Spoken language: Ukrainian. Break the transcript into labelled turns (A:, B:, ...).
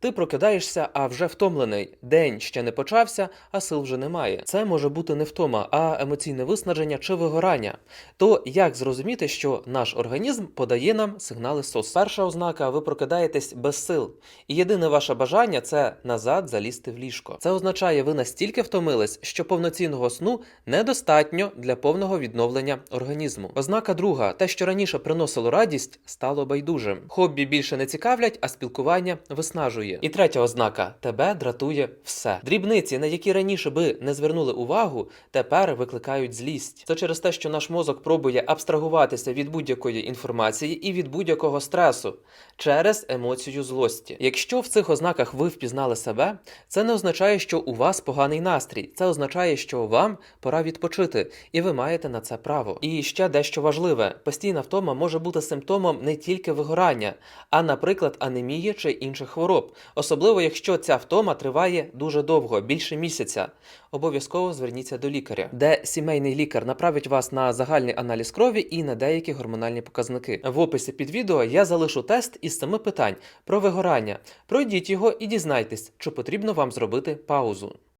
A: Ти прокидаєшся, а вже втомлений. День ще не почався, а сил вже немає. Це може бути не втома, а емоційне виснаження чи вигорання. То як зрозуміти, що наш організм подає нам сигнали СОС? Перша ознака ви прокидаєтесь без сил, і єдине ваше бажання це назад залізти в ліжко. Це означає, ви настільки втомились, що повноцінного сну недостатньо для повного відновлення організму. Ознака друга: те, що раніше приносило радість, стало байдужим. Хобі більше не цікавлять, а спілкування виснажує. І третя ознака: тебе дратує все. Дрібниці, на які раніше би не звернули увагу, тепер викликають злість. Це через те, що наш мозок пробує абстрагуватися від будь-якої інформації і від будь-якого стресу через емоцію злості. Якщо в цих ознаках ви впізнали себе, це не означає, що у вас поганий настрій. Це означає, що вам пора відпочити, і ви маєте на це право. І ще дещо важливе: постійна втома може бути симптомом не тільки вигорання, а, наприклад, анемії чи інших хвороб, особливо якщо ця втома триває дуже довго, більше місяця. Обов'язково зверніться до лікаря, де сімейний лікар направить вас на загальний аналіз крові і на деякі гормональні показники. В описі під відео я залишу тест із семи питань про вигорання. Пройдіть його і дізнайтесь, чи потрібно вам зробити паузу.